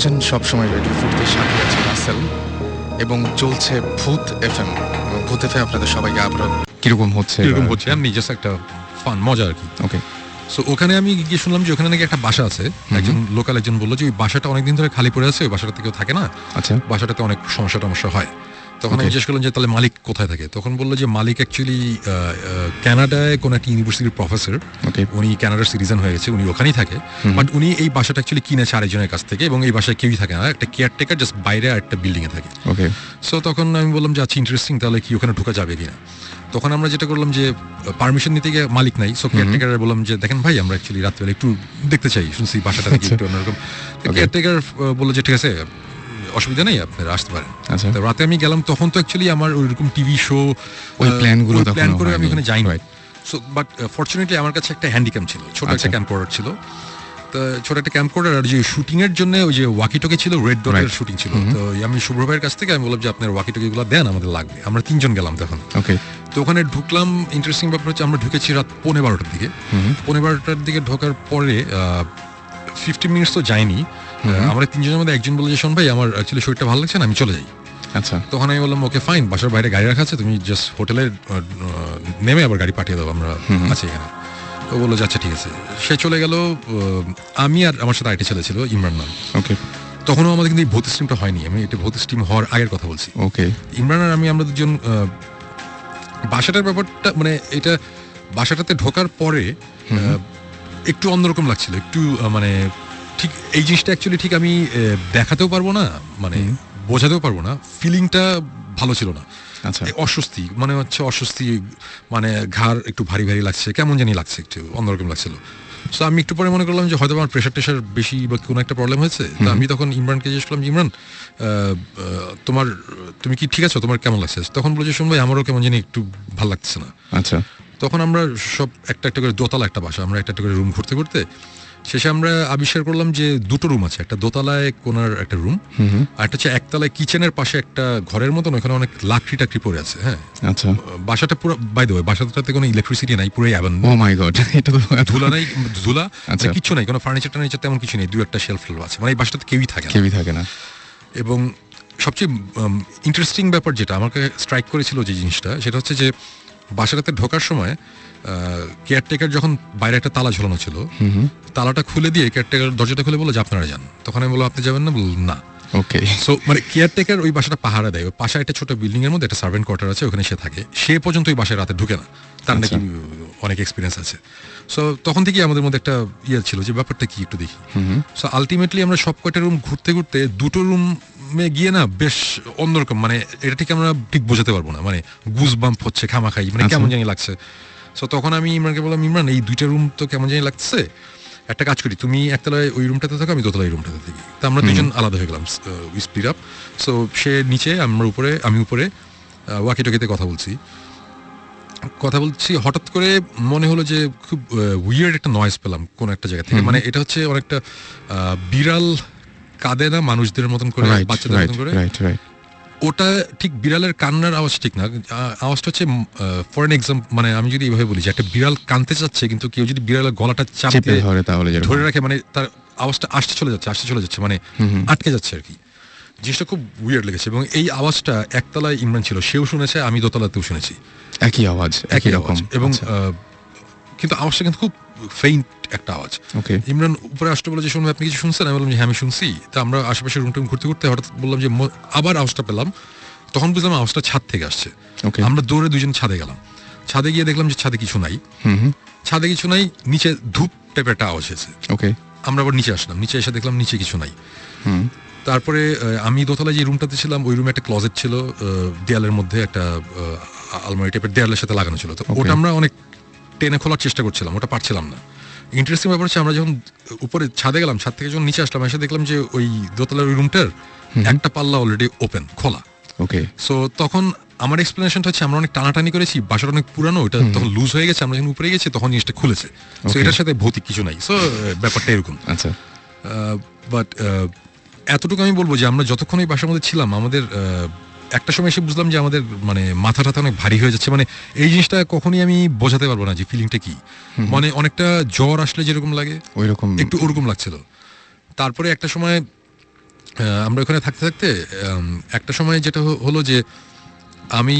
শুনছেন সবসময় রেডিও ফুটতে সাথে আছে রাসেল এবং চলছে ভূত এফএম। এবং ভূত এফএম আপনাদের সবাইকে আবার কীরকম হচ্ছে কীরকম হচ্ছে? আমি জাস্ট একটা ফান মজা আর কি। ওকে সো ওখানে আমি গিয়ে শুনলাম যে ওখানে নাকি একটা বাসা আছে। একজন লোকাল একজন বলল যে ওই বাসাটা অনেকদিন ধরে খালি পড়ে আছে ওই বাসাটাতে কেউ থাকে না। আচ্ছা। বাসাটাতে অনেক সমস্যা টমস্যা হয়। তখন আমি জিজ্ঞেস করলাম যে তাহলে মালিক কোথায় থাকে? তখন বলল যে মালিক অ্যাকচুয়ালি কানাডায় কোন একটা ইউনিভার্সিটির প্রফেসর ওকে। উনি কানাডার সিটিজেন হয়ে গেছে উনি ওখানেই থাকে। বাট উনি এই বাসাটা অ্যাকচুয়ালি কিনেছে আরেকজনের কাছ থেকে এবং এই বাসায় কেউই থাকে না। একটা কেয়ারটেকার জাস্ট বাইরে আর একটা বিল্ডিং এ থাকে। ওকে। সো তখন আমি বললাম যে আচ্ছা ইন্টারেস্টিং তাহলে কি ওখানে ঢোকা যাবে কিনা? তখন আমরা যেটা করলাম যে পারমিশন নিতে গিয়ে মালিক নাই। সো কেয়ারটেকার বললাম যে দেখেন ভাই আমরা অ্যাকচুয়ালি রাত্রিবেলা একটু দেখতে চাই শুনছি বাসাটা আচ্ছা। একটু অন্যরকম. কেয়ারটেকার বলল যে ঠিক আছে অসুবিধা নেই আপনারা আসতে পারেন। আচ্ছা। রাতে আমি গেলাম তখন তো অ্যাকচুয়ালি আমার ওইরকম টিভি শো ওই plan গুলো তখনও প্ল্যান করে আমি ওখানে যাইনি। Right. সো বাট ফরচুনেটলি আমার কাছে একটা হ্যান্ডিক্যাম ছিল ছোট একটা আচ্ছা। ক্যাম্পোর্ডার ছিল। তো ছোট একটা ক্যাম্পোর্ডার আর যে শুটিং এর জন্য ওই যে ওয়াকি টকি ছিল রেড ডটের. শুটিং ছিল। তো আমি শুভ্র ভাইয়ের কাছ থেকে আমি বললাম যে আপনার ওয়াকি টকি গুলো দেন আমাদের লাগবে। আমরা তিনজন গেলাম তখন। ওকে তো ওখানে ঢুকলাম ইন্টারেস্টিং ব্যাপার হচ্ছে আমরা ঢুকেছি রাত পৌনে বারোটার দিকে। পৌনে বারোটার দিকে ঢোকার পরে ফিফটি মিনিটস তো যায়নি আমরা তিনজনের মধ্যে একজন বলে যে শোন ভাই আমার অ্যাকচুয়ালি শরীরটা ভালো লাগছে না আমি চলে যাই। আচ্ছা। তখন আমি বললাম ওকে ফাইন বাসার বাইরে গাড়ি রাখা আছে তুমি জাস্ট হোটেলে নেমে আবার গাড়ি পাঠিয়ে দাও আমরা আছি এখানে। তো বলল আচ্ছা ঠিক আছে। সে চলে গেল আমি আর আমার সাথে আইটি ছেলে ছিল ইমরান নাম ওকে তখনও আমাদের কিন্তু এই ভৌত স্ট্রিমটা হয়নি আমি এটা ভৌত স্ট্রিম হওয়ার আগের কথা বলছি। ওকে ইমরান আর আমি আমরা দুজন বাসাটার ব্যাপারটা মানে এটা বাসাটাতে ঢোকার পরে একটু অন্যরকম লাগছিল একটু মানে ঠিক এই জিনিসটা অ্যাকচুয়ালি ঠিক আমি দেখাতেও পারব না মানে বোঝাতেও পারব না ফিলিংটা ভালো ছিল না। আচ্ছা। অস্বস্তি মানে হচ্ছে অস্বস্তি মানে ঘাড় একটু ভারী ভারী লাগছে কেমন জানি লাগছে একটু অন্যরকম লাগছিল। সো আমি একটু পরে মনে করলাম যে হয়তো আমার প্রেশার টেশার বেশি বা কোনো একটা প্রবলেম হয়েছে তো আমি তখন ইমরানকে জিজ্ঞেস করলাম ইমরান তোমার তুমি কি ঠিক আছো? তোমার কেমন লাগছে? তখন বলেছে শুন ভাই আমারও কেমন জানি একটু ভালো লাগছে না। আচ্ছা। তখন আমরা সব একটা একটা করে দোতলা একটা বাসা আমরা একটা একটা করে রুম ঘুরতে ঘুরতে শেষে আমরা আবিষ্কার করলাম যে দুটো রুম আছে একটা দোতলায় কোনার একটা রুম আর একটা হচ্ছে একতলায় কিচেনের পাশে একটা ঘরের মতন ওখানে অনেক লাকড়ি টাকড়ি পড়ে আছে হ্যাঁ। আচ্ছা। বাসাটা পুরো বাই দ্য বাসাটাতে কোনো ইলেকট্রিসিটি নাই পুরোই অ্যাভেন ও মাই গড এটা তো ধুলা নাই ধুলা আচ্ছা। কিছু নাই কোনো ফার্নিচার টার্নিচার তেমন কিছু নেই দু একটা শেলফ আছে মানে এই বাসাটাতে কেউই থাকে না। কেউই থাকে না। এবং সবচেয়ে ইন্টারেস্টিং ব্যাপার যেটা আমাকে স্ট্রাইক করেছিল যে জিনিসটা সেটা হচ্ছে যে বাসাটাতে ঢোকার সময় কেয়ারটেকার যখন বাইরে একটা তালা ঝোলানো ছিল তালাটা খুলে দিয়ে কেয়ারটেকার দরজাটা খুলে বলল যে আপনারা যান। তখন আমি বলল আপনি যাবেন না? বললাম না। ওকে। সো মানে কেয়ারটেকার ওই বাসাটা পাহারা দেয়। ওই পাশে একটা ছোট বিল্ডিং এর মধ্যে একটা সার্ভেন্ট কোয়ার্টার আছে ওখানে সে থাকে। সে পর্যন্ত ওই বাসায় রাতে ঢুকে না। তার নাকি অনেক এক্সপিরিয়েন্স আছে। সো তখন থেকেই আমাদের মধ্যে একটা ইয়ে ছিল যে ব্যাপারটা কি একটু দেখি। সো আলটিমেটলি আমরা সব কয়টা রুম ঘুরতে ঘুরতে দুটো রুমে গিয়ে না বেশ অন্যরকম মানে এটা ঠিক আমরা ঠিক বোঝাতে পারব না মানে গুজ বাম্প হচ্ছে খামাখাই মানে আচ্ছা। কেমন জানি লাগছে। সো তখন আমি ইমরানকে বললাম ইমরান এই দুইটা রুম তো কেমন জানি লাগছে? একটা কাজ করি তুমি একতলায় ওই রুমটাতে থাকো আমি দোতলায় রুমটাতে থাকি। তা আমরা দুজন আলাদা হয়ে গেলাম স্পিড আপ সো সে নিচে আমরা উপরে আমি উপরে ওয়াকি টকিতে কথা বলছি। কথা বলছি হঠাৎ করে মনে হলো যে খুব উইয়ার্ড একটা নয়েজ পেলাম কোন একটা জায়গা থেকে। মানে এটা হচ্ছে অনেকটা বিড়াল কাঁদে না মানুষদের মতন করে বাচ্চাদের মতন করে? ওটা ঠিক বিড়ালের কান্নার আওয়াজ ঠিক না। আওয়াজটা হচ্ছে ফর এন এক্সাম্পল মানে আমি যদি এইভাবে বলি যে একটা বিড়াল কানতে চাচ্ছে কিন্তু কেউ যদি বিড়ালের গলাটা চাপ চেপে ধরে তাহলে ধরে রাখে মানে তার আওয়াজটা আসতে চলে যাচ্ছে আসতে চলে যাচ্ছে মানে আটকে যাচ্ছে আর কি। জিনিসটা খুব উইয়ার্ড লেগেছে এবং এই আওয়াজটা একতলায় ইমরান ছিল সেও শুনেছে আমি দোতলাতেও শুনেছি। একই আওয়াজ একই রকম। এবং কিন্তু আওয়াজটা কিন্তু খুব ফেইন্ট একটা আওয়াজ। ওকে ইমরান উপরে আসতে বলে যে শুনবে আপনি কিছু শুনছেন? আমি বললাম যে হ্যাঁ আমি শুনছি। তা আমরা আশেপাশে রুম টুম ঘুরতে ঘুরতে হঠাৎ বললাম যে আবার আওয়াজটা পেলাম। তখন বুঝলাম আওয়াজটা ছাদ থেকে আসছে। ওকে আমরা দৌড়ে দুজন ছাদে গেলাম। ছাদে গিয়ে দেখলাম যে ছাদে কিছু নাই। ছাদে কিছু নাই নিচে ধূপ টাইপের একটা আওয়াজ হয়েছে। ওকে আমরা আবার নিচে আসলাম। নিচে এসে দেখলাম নিচে কিছু নাই। হুম। তারপরে আমি দোতলায় যে রুমটাতে ছিলাম ওই রুমে একটা ক্লজেট ছিল দেয়ালের মধ্যে একটা আলমারি টাইপের দেয়ালের সাথে লাগানো ছিল। তো ওটা আমরা অনেক টেনে খোলার চেষ্টা করছিলাম ওটা পারছিলাম না। ইন্টারেস্টিং ব্যাপার হচ্ছে আমরা যখন উপরে ছাদে গেলাম ছাদ থেকে যখন নিচে আসলাম এসে দেখলাম যে ওই দোতলার ওই রুমটার একটা পাল্লা অলরেডি ওপেন খোলা। ওকে সো তখন আমার এক্সপ্লেনেশনটা হচ্ছে আমরা অনেক টানাটানি করেছি বাসাটা অনেক পুরানো ওটা তখন লুজ হয়ে গেছে আমরা যখন উপরে গেছি তখন জিনিসটা খুলেছে। সো এটার সাথে ভৌতিক কিছু নাই। সো ব্যাপারটা এরকম। আচ্ছা। বাট এতটুকু আমি বলব যে আমরা যতক্ষণ এই বাসার মধ্যে ছিলাম আমাদের একটা সময় এসে বুঝলাম যে আমাদের মানে মাথা টাথা অনেক ভারী হয়ে যাচ্ছে। মানে এই জিনিসটা কখনই আমি বোঝাতে পারব না যে ফিলিংটা কি। মানে অনেকটা জ্বর আসলে যেরকম লাগে ওই রকম একটু ওরকম লাগছিল। তারপরে একটা সময় আমরা ওখানে থাকতে থাকতে একটা সময় যেটা হলো যে আমি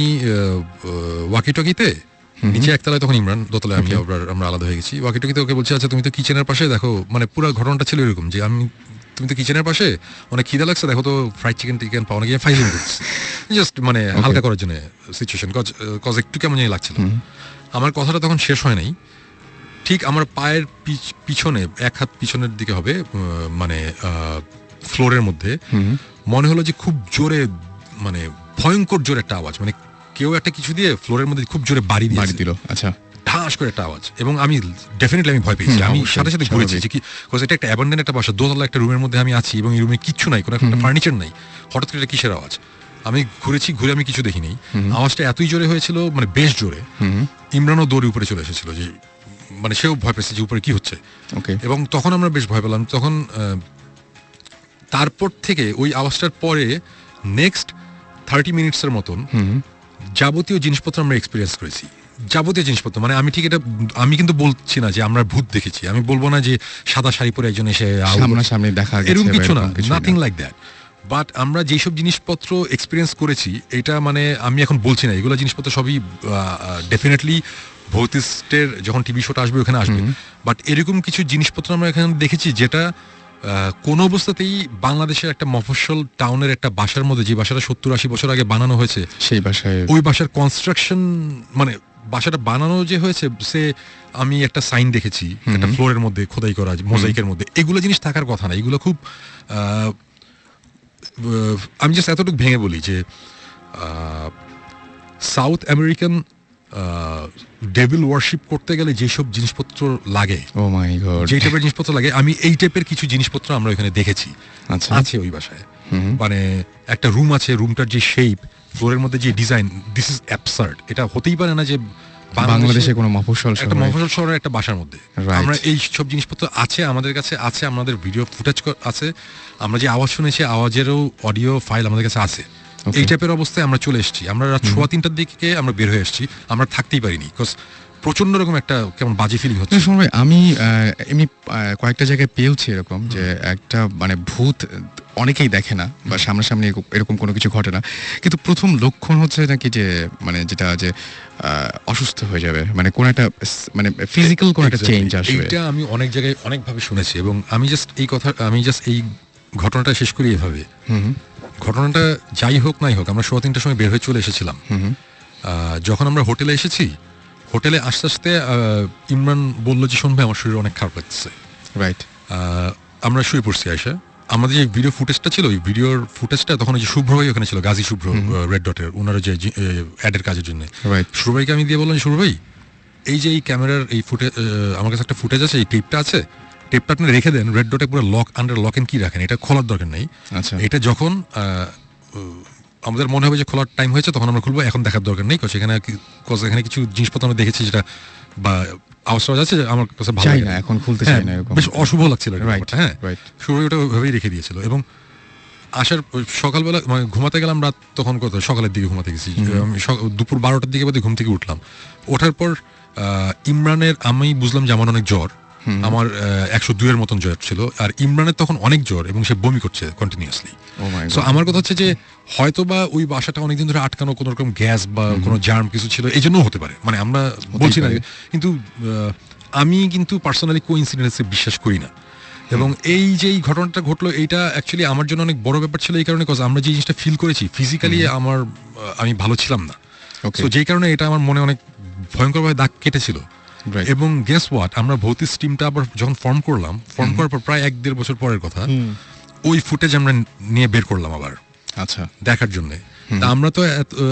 ওয়াকি টকিতে নিচে একতলায় তখন ইমরান দোতলায় আমি আমরা আলাদা হয়ে গেছি। ওয়াকি টকিতে ওকে বলছি আচ্ছা তুমি তো কিচেনের পাশে দেখো। মানে পুরো ঘটনাটা ছিল এরকম যে আমি তুমি তো কিচেনের পাশে? অনেক খিদা লাগছে দেখো তো ফ্রাইড চিকেন টিকেন গিয়ে ফাইলিং করছি জাস্ট মানে হালকা করার জন্য সিচুয়েশন কজ কজ একটু কেমন জানি লাগছিল। আমার কথাটা তখন শেষ হয় নাই। ঠিক আমার পায়ের পিছ- পিছনে এক হাত পিছনের দিকে হবে মানে ফ্লোরের মধ্যে। মনে হলো যে খুব জোরে মানে ভয়ঙ্কর জোরে একটা আওয়াজ মানে কেউ একটা কিছু দিয়ে ফ্লোরের মধ্যে খুব জোরে বাড়ি বাড়ি দিল আচ্ছা। ঢাস করে একটা আওয়াজ। এবং আমি ডেফিনেটলি আমি ভয় পেয়েছি। আমি সাথে সাথে ঘুরেছি যে কি এটা একটা একটা বাসা দোতলা একটা রুমের মধ্যে আমি আছি এবং এই রুমে কিচ্ছু নাই কোনো একটা ফার্নিচার নাই। হঠাৎ করে এটা কিসের আওয়াজ? আমি ঘুরেছি ঘুরে আমি কিছু দেখিনি। আওয়াজটা এতই জোরে হয়েছিল মানে বেশ জোরে ইমরানও দৌড়ে উপরে চলে এসেছিল যে মানে সেও ভয় পেয়েছে যে উপরে কি হচ্ছে। ওকে এবং তখন আমরা বেশ ভয় পেলাম। তখন তারপর থেকে ওই আওয়াজটার পরে নেক্সট থার্টি মিনিটসের মতন যাবতীয় জিনিসপত্র আমরা এক্সপিরিয়েন্স করেছি। যাবতীয় জিনিসপত্র মানে আমি ঠিক এটা আমি কিন্তু বলছি না যে আমরা ভূত দেখেছি। আমি বলব না যে সাদা শাড়ি পরে একজন এসে সামনাসামনি দেখা এরকম কিছু না নাথিং লাইক দ্যাট বাট আমরা যেসব জিনিসপত্র এক্সপিরিয়েন্স করেছি এটা মানে আমি এখন বলছি না এগুলো জিনিসপত্র সবই ডেফিনেটলি ভৌতিস্টের যখন টিভি শোটা আসবে ওখানে আসবে। বাট এরকম কিছু জিনিসপত্র আমরা এখানে দেখেছি যেটা কোনো অবস্থাতেই বাংলাদেশের একটা মফস্বল টাউনের একটা বাসার মধ্যে যে বাসাটা সত্তর আশি বছর আগে বানানো হয়েছে সেই বাসায় ওই বাসার কনস্ট্রাকশন মানে বাসাটা বানানো যে হয়েছে সে আমি একটা সাইন দেখেছি একটা ফ্লোরের মধ্যে খোদাই করা মোজাইকের মধ্যে। এগুলো জিনিস থাকার কথা না এগুলো খুব আমি জাস্ট এতটুকু ভেঙে বলি যে সাউথ আমেরিকান ডেভিল ওয়ার্শিপ করতে গেলে যেসব জিনিসপত্র লাগে ও যে টাইপের জিনিসপত্র লাগে আমি এই টাইপের কিছু জিনিসপত্র আমরা এখানে দেখেছি। আচ্ছা। আছে ওই বাসায়। মানে একটা রুম আছে রুমটার যে শেপ ফ্লোরের মধ্যে যে ডিজাইন দিস ইজ অ্যাবসার্ড এটা হতেই পারে না যে বাংলাদেশে কোনো মফস্বল একটা মফস্বল শহরের একটা বাসার মধ্যে। আমরা এই সব জিনিসপত্র আছে আমাদের কাছে আছে আমাদের ভিডিও ফুটেজ আছে। আমরা যে আওয়াজ শুনেছি আওয়াজেরও অডিও ফাইল আমাদের কাছে আছে. এই টাইপের অবস্থায় আমরা চলে এসেছি। আমরা রাত সোয়া তিনটার দিকে আমরা বের হয়ে এসেছি। আমরা থাকতেই পারিনি বিকজ প্রচণ্ড রকম একটা কেমন বাজে ফিলিং হচ্ছে। শোনো আমি এমনি কয়েকটা জায়গায় পেয়েছি এরকম যে একটা মানে ভূত অনেকেই দেখে না বা সামনাসামনি এরকম- এরকম কোনো কিছু ঘটে না। কিন্তু প্রথম লক্ষণ হচ্ছে নাকি যে মানে যেটা যে অসুস্থ হয়ে যাবে। মানে কোন একটা মানে ফিজিক্যাল কোন একটা চেঞ্জ আসবে। এটা আমি অনেক জায়গায় অনেকভাবে শুনেছি এবং আমি জাস্ট এই কথা আমি জাস্ট এই ঘটনাটা শেষ করি এভাবে। ঘটনাটা যাই হোক নাই হোক আমরা সোয়া তিনটার সময় বের হয়ে চলে এসেছিলাম। যখন আমরা হোটেলে এসেছি হোটেলে আস্তে আস্তে ইমরান বলল যে শোন ভাই আমার শরীর অনেক খারাপ লাগছে রাইট আমরা শুয়ে পড়ছি আয়সা আমাদের যে ভিডিও ফুটেজটা ছিল ওই ভিডিওর ফুটেজটা তখন ওই যে শুভ্র ভাই ওখানে ছিল গাজী শুভ্র রেড ডটের ওনারা যে অ্যাডের কাজের জন্য। রাইট শুভ্র ভাইকে আমি দিয়ে বললাম শুভ্র ভাই এই যে এই ক্যামেরার এই ফুটে আমার কাছে একটা ফুটেজ আছে এই টেপটা আছে। টেপটা আপনি রেখে দেন রেড ডটে পুরো লক আন্ডার লক এন্ড কি রাখেন? এটা খোলার দরকার নেই। আচ্ছা। এটা যখন আমাদের মনে হবে যে খোলার টাইম হয়েছে তখন আমরা খুলবো। এখন দেখার দরকার নেই কারণ এখানে কি- এখানে কিছু জিনিসপত্র আমরা দেখেছি যেটা বা আওয়াজ টাওয়াজ আছে আমার কাছে ভালো লাগে না না। এখন খুলতে হ্যাঁ, চাই না এরকম বেশ অশুভ লাগছিল হ্যাঁ. শুরু ওটা ওইভাবেই রেখে দিয়েছিল। এবং আসার সকালবেলা মানে ঘুমাতে গেলাম রাত তখন কত? সকালের দিকে ঘুমাতে গেছি। দুপুর বারোটার দিকে বোধহয় ঘুম থেকে উঠলাম। ওঠার পর আহ, ইমরানের আমি বুঝলাম যে আমার অনেক জ্বর। আমার একশো দুইয়ের মতন জ্বর ছিল আর ইমরানের তখন অনেক জ্বর এবং সে বমি করছে কন্টিনিউসলি সো আমার কথা হচ্ছে যে হয়তো বা ওই বাসাটা অনেকদিন ধরে আটকানো কোনো রকম গ্যাস বা কোনো জার্ম কিছু ছিল এই জন্য হতে পারে। মানে আমরা বলছি না কিন্তু আমি কিন্তু পার্সোনালি কো ইনসিডেন্সে বিশ্বাস করি না। এবং এই যে এই ঘটনাটা ঘটলো এইটা অ্যাকচুয়ালি আমার জন্য অনেক বড় ব্যাপার ছিল এই কারণে কজ আমরা যে জিনিসটা ফিল করেছি ফিজিক্যালি আমার আমি ভালো ছিলাম না। তো যেই কারণে এটা আমার মনে অনেক ভয়ঙ্করভাবে দাগ কেটেছিল. এবং গেস হোয়াট আমরা ভৌতিক টিমটা আবার যখন ফর্ম করলাম ফর্ম করার পর প্রায় এক দেড় বছর পরের কথা ওই ফুটেজ আমরা নিয়ে বের করলাম আবার। আচ্ছা। দেখার জন্য। আমরা তো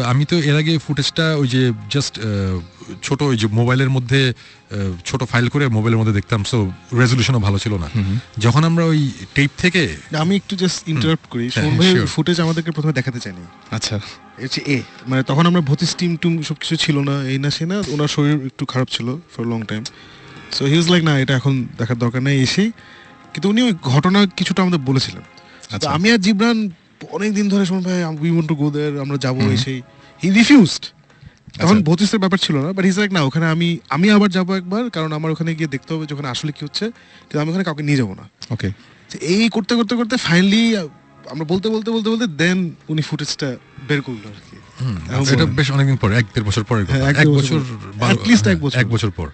আমি তো এর আগে ফুটেজটা ওই যে জাস্ট ছোট ওই যে মোবাইলের মধ্যে ছোট ফাইল করে মোবাইলের মধ্যে দেখতাম সো রেজলিউশনও ভালো ছিল না। যখন আমরা ওই টেপ থেকে আমি একটু জাস্ট ইন্টারাপ্ট করি। হ্যাঁ. ফুটেজ আমাদেরকে প্রথমে দেখাতে চাইনি। আচ্ছা। হচ্ছে এ মানে তখন আমরা ভর্তিস টিম টুম সব কিছু ছিল না এই না সে না ওনার শরীর একটু খারাপ ছিল for long time so he like না এটা এখন দেখার দরকার নেই এসে কিন্তু উনি ওই ঘটনা কিছুটা আমাদের বলেছিলেন। আচ্ছা। আমি আর জিবরান অনেক দিন ধরে শুনুন ভাই we want to go there আমরা যাব এসেই হি রিফিউজড তখন। ভতিসের ব্যাপার ছিল না বাট হিজ লাইক না ওখানে আমি আমি আবার যাব একবার কারণ আমার ওখানে গিয়ে দেখতে হবে যখন আসলে কি হচ্ছে কিন্তু আমি ওখানে কাউকে নিয়ে যাব না। ওকে এই করতে করতে করতে ফাইনালি আমরা বলতে বলতে বলতে বলতে দেন উনি ফুটেজটা বের করল আর কি। এটা বেশ অনেকদিন পর এক দেড় বছর পরে। হ্যাঁ, এক হ্যাঁ, বছর। এক বছর পর।